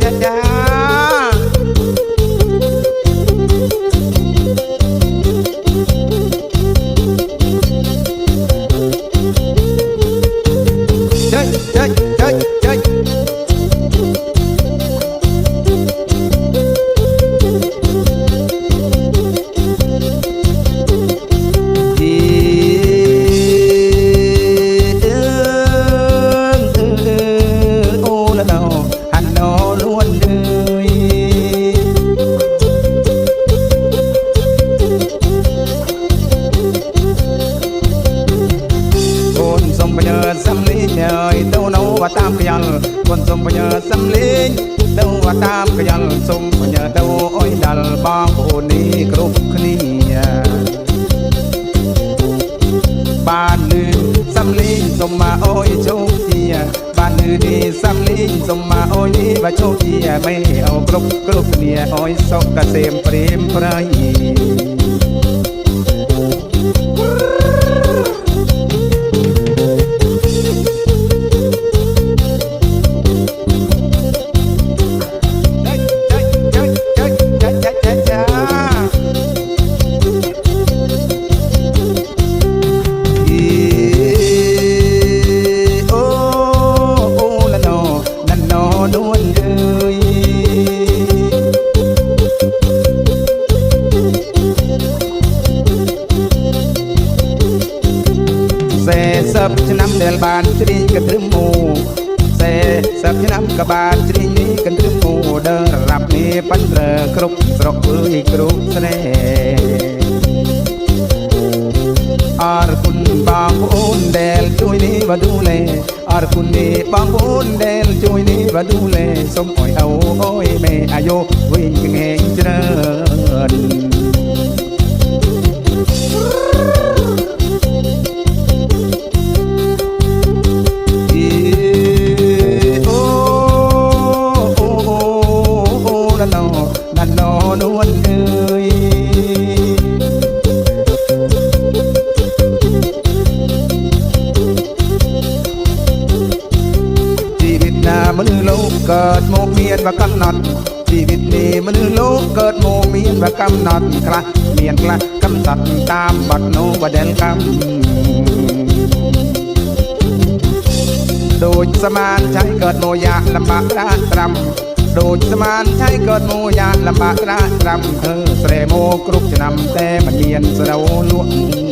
da da da. ញើសំលេងអើយទៅនៅវតាមខ្យល់គន់សុំញើសំលេងទៅវតាមខ្យល់សុំញើទៅអុយដល់បងប្អូននេះគ្រប់គ្នាបានលឺសំលេងសុំមកអុយជោគជាបានលឺនេះសំលេងសុំមកអុយនេះបើជោគជាមិនអោគ្រប់គ្រប់គ្នាអុយសុខកសេមព្រាមប្រៃ 40ឆ្នាំដែលបានជ្រៀងកន្ទ្រឹមមូ40ឆ្នាំក៏បានជ្រៀងនេះកន្ទ្រឹមមូដើររាប់គ្នាប៉ិនត្រឹមគ្រប់ស្រុកអើយគ្រប់ស្នេហ៍អរគុណបងប្អូនដែលជួយនេះវដូលេអរគុណនេះបងប្អូនដែលជួយនេះវដូលេសូមអោយអូអើយមេអាយុវិញងេង មនុស្សលោកកើតមកមាន và កំណត់ជីវិតនេះមនុស្សលោកកើតមកមាន và កំណត់ខ្លះមានខ្លះកំសត់តាមបាត់នោះបដែលកម្មដូចសមានឆៃកើតមកយ៉ាងលំបាកក្រាត្រាំដូចសមានឆៃកើតមកយ៉ាងលំបាកក្រាត្រាំធ្វើស្រែមកគ្រប់ឆ្នាំតែមិនមានស្រូវលក់ចាចាចាចា